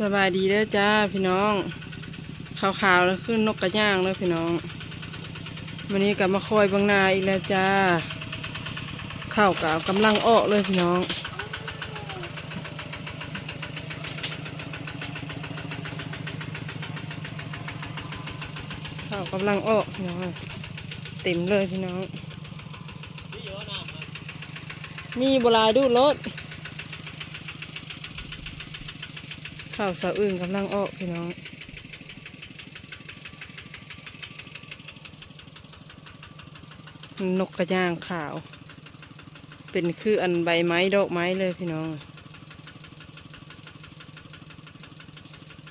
สบายดีเด้อจ้าพี่น้องขาวๆแล้วขึ้นนกกระย่างเลยพี่น้อง วันนี้กลับมาคอยบางนาอีกแล้วจ้าข้าวกาวกำลังออกเลยพี่น้อง ข้าวกำลังออกพี่น้องเต็มเลยพี่น้อง มีบลายดูรถ ข้าวสาอื่นกำลังออกพี่น้องนกกระย่างขาว เป็นคืออันใบไม้ดอกไม้เลยพี่น้อง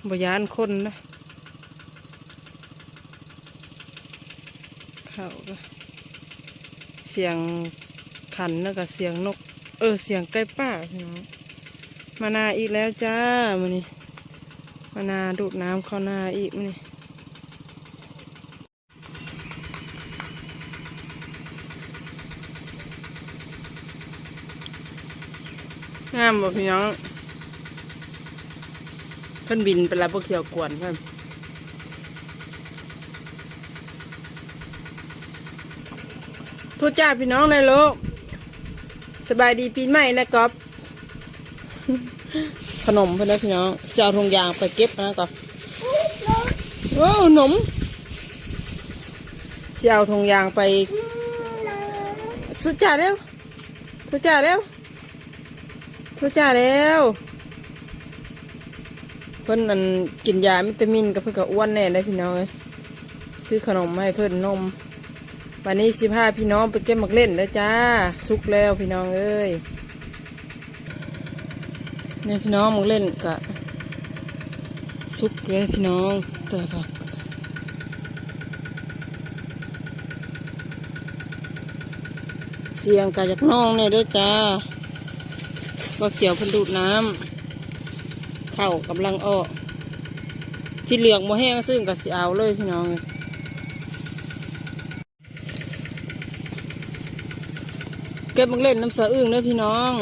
บยานคนนะเขาก็เสียงขันแล้วก็เสียงนก เออเสียงไก่ป่าพี่น้อง มานาอีกแล้วจ้ามานี่มานาดูดน้ำเข้านาอีกมานี่งามบ่พี่น้องเพิ่นบินไปแล้วพวกเขียวกวนเพิ่นทุกจ้าพี่น้องในโลกสบายดีปีใหม่นะก๊อฟ ขนมเพื่อนนะพี่น้องจะเอาทงยางไปเก็บนะก่อนโอ้ขนมจะเอาทงยางไปสุดจ่าเร็วทุจ่าเร็วทุจ่าเร็วเพิ่นนันกินยาวิตามินกับเพื่อนก็อ้วนแน่เลยพี่น้องเอ้ซื้อขนมให้เพื่อนนมวันนี้สิพาพี่น้องไปเก็บหมักเล่นแล้วจ้าสุกแล้วพี่น้องเอ้ย นี่พี่น้องมึงเล่นกะซุกเลยพี่น้องแต่แบบเสียงกะจากน้องเนี่ยด้วยจ้าว่าเกี่ยวพันดูดน้ำเข้ากำลังออกที่เหลืองโมแห้งซึ่งกะสิเอาเลยพี่น้องเก็บมึงเล่นน้ำสะอึ้งเด้อพี่น้อง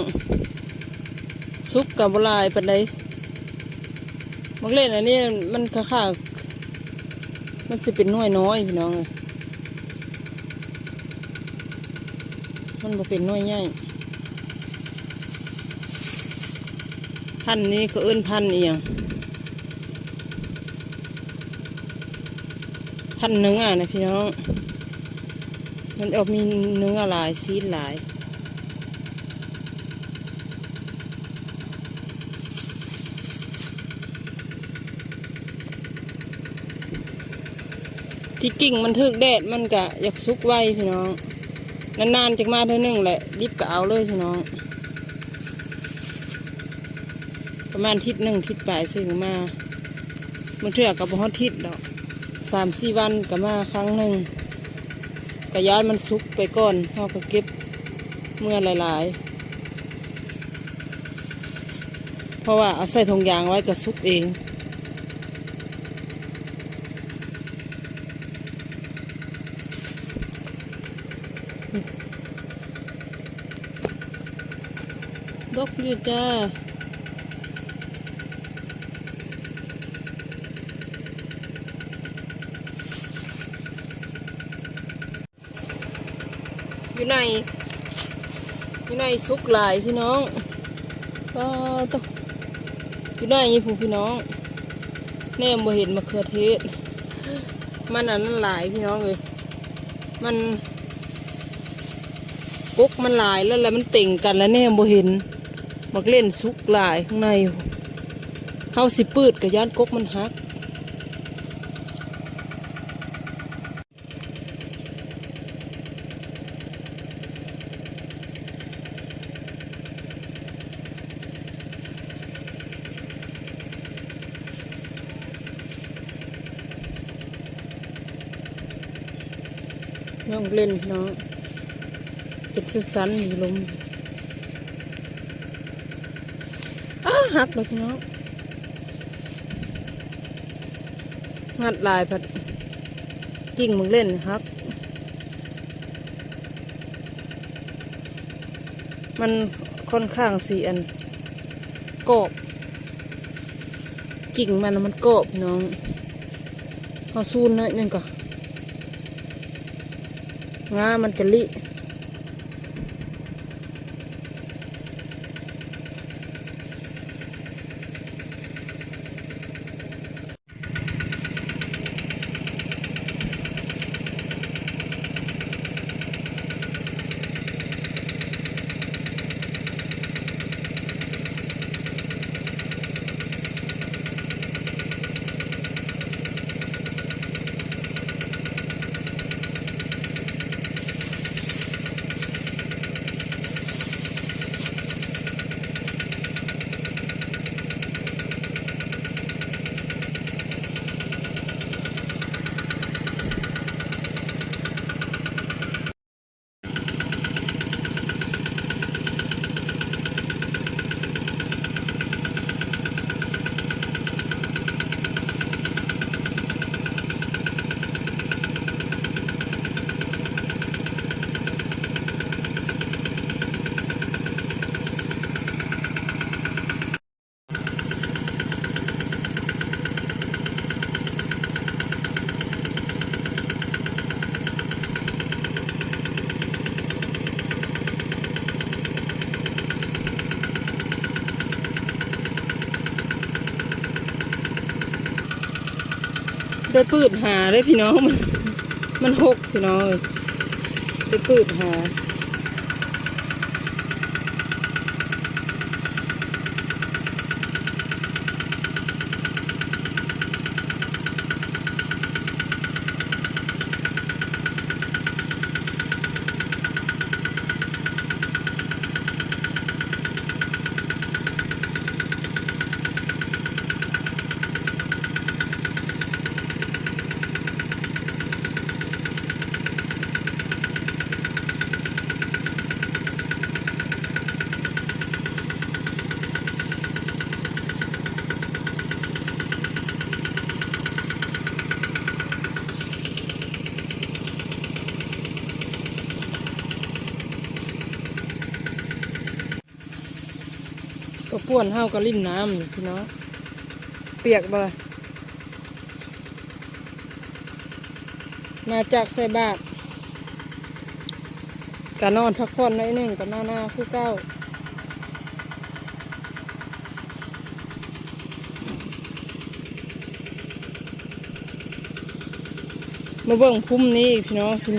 ซุกกับบลายปันใดมักเล่นอันนี้มันค่าค่ามันสิเป็นน้อยน้อยพี่น้องมันบ่เป็นน้อยใหญ่พันนี้ก็เอิ้นพันเอียงพันเนื้อนะพี่น้อง มันออกมีเนื้อหลายซีดหลาย ที่กิ่งมันถึกแดดมันกะอยากซุกไว้พี่น้อง นานๆจะมาเท่านึงแหละรีบกะเอาเลยพี่น้อง ประมาณทิศหนึ่งทิศปลายซึ่งมามันเถื่อกับฮอดทิศดอกสามสี่วันก็มาครั้งหนึ่งกระยายมันซุกไปก่อนเขาก็เก็บเมื่อหลาย ๆ เพราะว่าเอาใส่ถุงยางไว้ก็ซุกเอง อยู่จ้าอยู่ในอยู่ในซุกหลายพี่น้องก็ต้องอยู่ในผู้พี่น้องแน่บ่เห็นมะเขือเทศ มันอันนั้นหลายพี่น้องเลยมันกุ๊กมันหลายแล้วแล้วมันเต่งกันแล้วแน่บ่เห็น มักเล่นซุกหลายข้างในเฮาสิปืดกับย่านก๊กมันหักน้องเล่นพี่น้องเป็นสั้นๆอยู่ลม หักเลยพี่น้องงัดลายผัดกิ่งมึงเล่นหัก มันค่อนข้างสีอันกรอบกิ่งมันมันกรอบน้องเอาซูนหน่อยหนึงก่อนงามันกะลิ ได้ปืดหาได้พี่น้องมัน มันหกพี่น้องเอ้ยได้ปืดหา ป้วนเฮาก็ลิ้นน้ำพี่น้องเปียกบ่มาจากใส่บาทกะนอนพักผ่อนหน่อยหนึ่งกับหน้าหน้าคือเก้ามาเบิ่งพุ่มนี้อีกพี่น้องสิ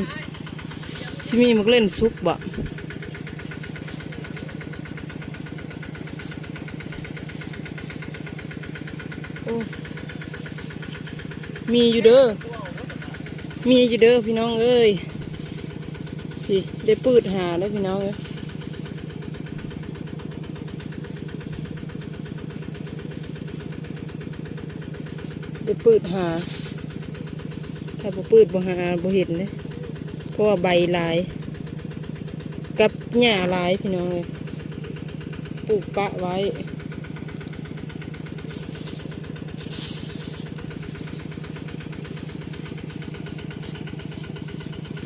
สิมีมักเล่นซุกบ่ มีอยู่เด้อ มีอยู่เด้อพี่น้องเอ้ยพี่ได้ปืดหาแล้วพี่น้องเอ้ยได้ปืดหา ถ้าบ่ปืดบ่หาบ่เห็นเลยเพราะว่าใบลาย กับหญ้าลายพี่น้องเลยปลูกปะไว้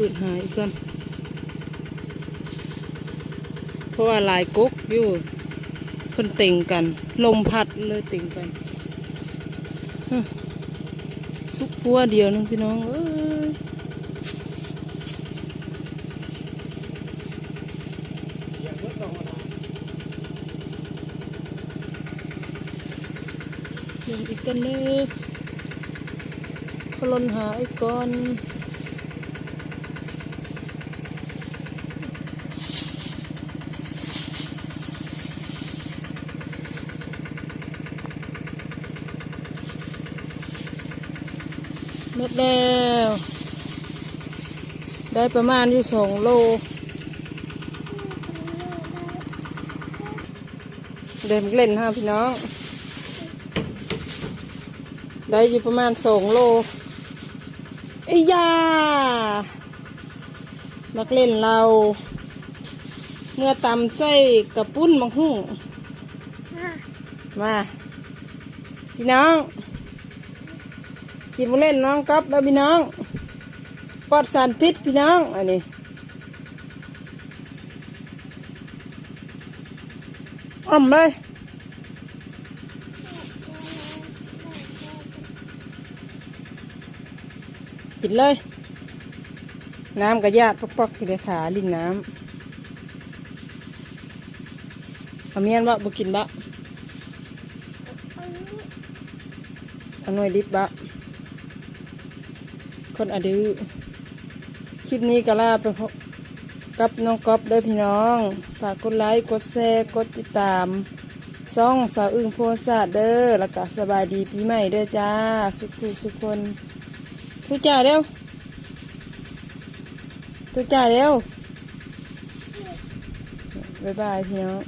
ปืดหายก่อนเพราะว่าลายกุ๊กอยู่เพิ่นเต็งกัน ลมพัดเลยเต็งกันสุกพัวเดียวนึงพี่น้องเอ้ยเดี๋ยวอีกกันเด้อขลนหาอีกก่อน แล้ว ได้ประมาณที่สองโลเดินเล่นฮะพี่น้อง ได้อยู่ประมาณสองโลไอ้ยามักเล่นเรา เมื่อตำไส้กระปุ้นมังหุ่งมา พี่น้อง กินมเล่นน้องก๊อฟแล้วพี่น้องปอดสารพิษพี่น้องอันนี้อ่มเลยจิตเลย น้ำกระยาดปอกๆกินเลยขาลิ้นน้ำเอาเมียนบะบุกินบะอันน่วยดิบบะ คนอดื้อคลิปนี้ก็ลาไปพบกับน้องก๊อฟเด้อพี่น้อง ฝากกดไลค์กดแชร์กดติดตามซ่องสาวอึ้งโพสาเด้อแล้วก็สบายดีปีใหม่เด้อจ้า สุขสุขคนทุกจ้าเร็วทุกจ้าเร็วบ๊ายบายพี่น้อง